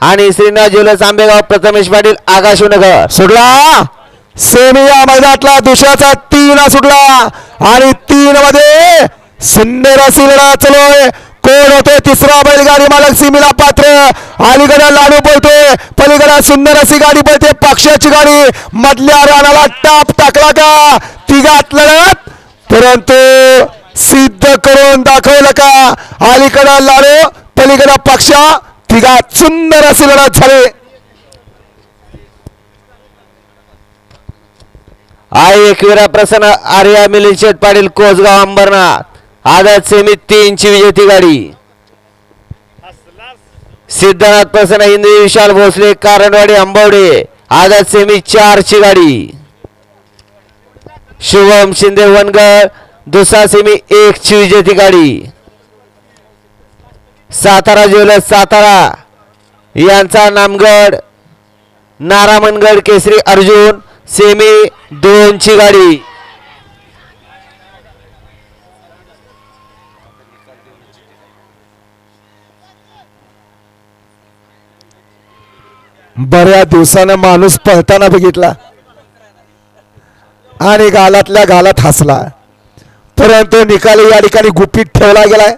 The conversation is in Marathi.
आणि श्रीनाथ ज्वेलर्स आंबेगाव प्रथमेश पाटील आकाशनगर सुटला. सेमी या मैदानातला दुसऱ्याचा तीन सुटला. आणि तीन मध्ये सुंदर अशी लढा चालूय. कोण होतोय तिसरा बैलगाडी मालक सिमीला पात्र. अलीकडे लाडू पळतोय. पलीकडे सुंदर अशी गाडी पळते. पक्षाची गाडी. मधल्या रानाला टाप टाकला का? तिघात लढत. परंतु सिद्ध करून दाखवलं का? अलीकडे लाडू पलीकडे पक्षा. तिघात सुंदर असे लढत झाले. आई एकविरा प्रसन्न आर्या मिलिंद शेठ पाटील कोसगाव अंबरनाथ. आदत सेमी तीनची विजेती गाडी. सिद्धनाथ प्रसन्न हिंदी विशाल भोसले कारणवाडी आंबवडे. आदत सेमी चारची गाडी. शुभम शिंदे वनगर दुसरा सेमी एक ची विजेती गाडी. सातारा ज्वेलर्स सातारा यांचा नामगड नारामणगड केसरी अर्जुन सेमी दोनची गाडी. बऱ्याच दिवसानं माणूस पळताना बघितला. आणि गालातल्या गालात हसला. परंतु निकाल या ठिकाणी गुपित ठेवला गेलाय.